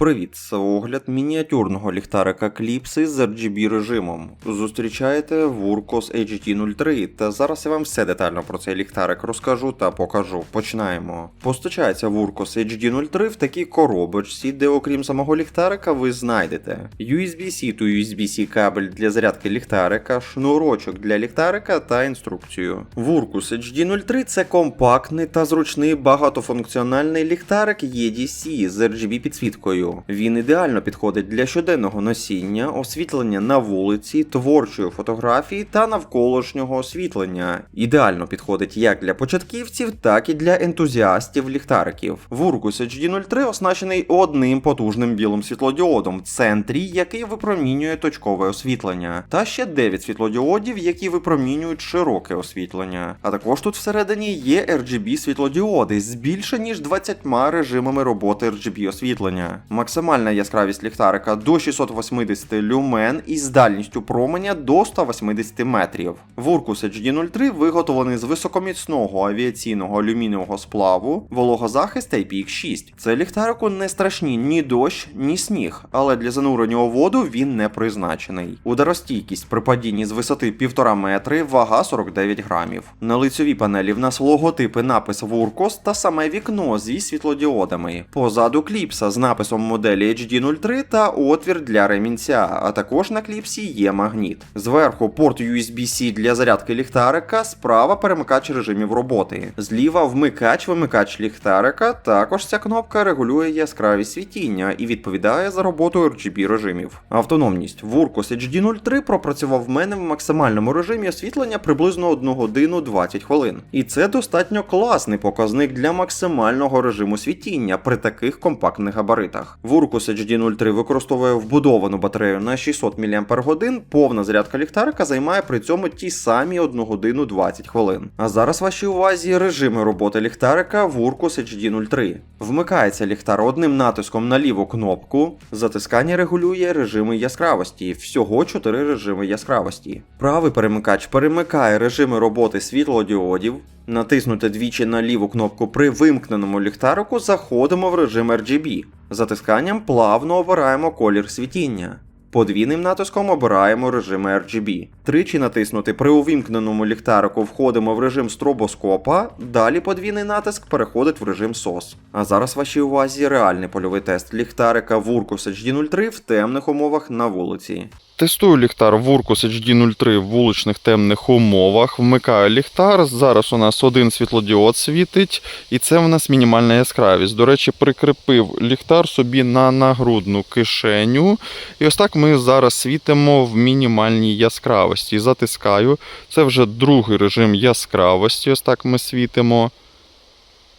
Привіт, це огляд мініатюрного ліхтарика кліпси з RGB режимом. Зустрічаєте Wurkos HT03, та зараз я вам все детально про цей ліхтарик розкажу та покажу. Починаємо. Постачається Wurkos HD03 в такій коробочці, де окрім самого ліхтарика ви знайдете USB-C to USB-C кабель для зарядки ліхтарика, шнурочок для ліхтарика та інструкцію. Wurkos HD03 це компактний та зручний багатофункціональний ліхтарик EDC з RGB підсвіткою. Він ідеально підходить для щоденного носіння, освітлення на вулиці, творчої фотографії та навколишнього освітлення. Ідеально підходить як для початківців, так і для ентузіастів ліхтариків. Wurkus HD03 оснащений одним потужним білим світлодіодом в центрі, який випромінює точкове освітлення, та ще 9 світлодіодів, які випромінюють широке освітлення. А також тут всередині є RGB світлодіоди з більше ніж 20 режимами роботи RGB освітлення. Максимальна яскравість ліхтарика до 680 люмен із дальністю променя до 180 метрів. Wurkus HD03 виготовлений з високоміцного авіаційного алюмінієвого сплаву, вологозахист IPX6. Це ліхтарику не страшні ні дощ, ні сніг, але для занурення у воду він не призначений. Ударостійкість при падінні з висоти 1,5 метри, вага 49 грамів. На лицьовій панелі в нас логотипи напис Wurkos та саме вікно зі світлодіодами. Позаду кліпса з написом моделі HD03 та отвір для ремінця, а також на кліпсі є магніт. Зверху порт USB-C для зарядки ліхтарика, справа перемикач режимів роботи. Зліва вмикач-вимикач ліхтарика. Також ця кнопка регулює яскравість світіння і відповідає за роботу RGB режимів. Автономність Wurkos HD03 пропрацював в мене в максимальному режимі освітлення приблизно 1 годину 20 хвилин. І це достатньо класний показник для максимального режиму світіння при таких компактних габаритах. Wurkos HD03 використовує вбудовану батарею на 600 мАч, повна зарядка ліхтарика займає при цьому ті самі 1 годину 20 хвилин. А зараз вашій увазі режими роботи ліхтарика Wurkos HD03. Вмикається ліхтар одним натиском на ліву кнопку. Затискання регулює режими яскравості. Всього 4 режими яскравості. Правий перемикач перемикає режими роботи світлодіодів. Натиснути двічі на ліву кнопку при вимкненому ліхтарику заходимо в режим RGB. Затисканням плавно обираємо колір світіння. Подвійним натиском обираємо режим RGB. Тричі натиснути при увімкненому ліхтарику входимо в режим стробоскопа, далі подвійний натиск переходить в режим SOS. А зараз вашій увазі реальний польовий тест ліхтарика Wurkus HD03 в темних умовах на вулиці. Тестую ліхтар Wurkus HD03 в вуличних темних умовах. Вмикаю ліхтар. Зараз у нас один світлодіод світить, і це в нас мінімальна яскравість. До речі, прикріпив ліхтар собі на нагрудну кишеню. І ось так ми зараз світимо в мінімальній яскравості. Затискаю. Це вже другий режим яскравості. Ось так ми світимо.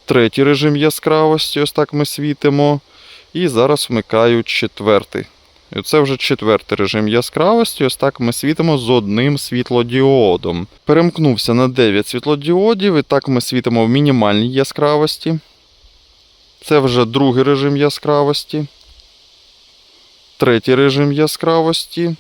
Третій режим яскравості. Ось так ми світимо. І зараз вмикаю четвертий. Це вже четвертий режим яскравості. Ось так ми світимо з одним світлодіодом. Перемкнувся на 9 світлодіодів, і так ми світимо в мінімальній яскравості. Це вже другий режим яскравості. Третій режим яскравості.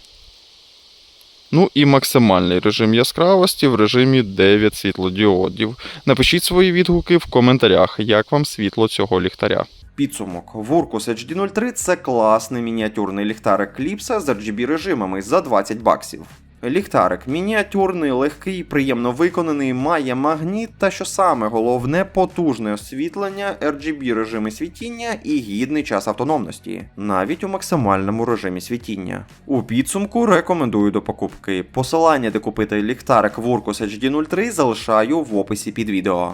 Ну і максимальний режим яскравості в режимі 9 світлодіодів. Напишіть свої відгуки в коментарях, як вам світло цього ліхтаря. Підсумок. Wurkus HD03 це класний мініатюрний ліхтарик кліпса з RGB режимами за 20 баксів. Ліхтарик мініатюрний, легкий, приємно виконаний, має магніт та, що саме головне, потужне освітлення, RGB режими світіння і гідний час автономності, навіть у максимальному режимі світіння. У підсумку рекомендую до покупки. Посилання, де купити ліхтарик Wurkus HD03 залишаю в описі під відео.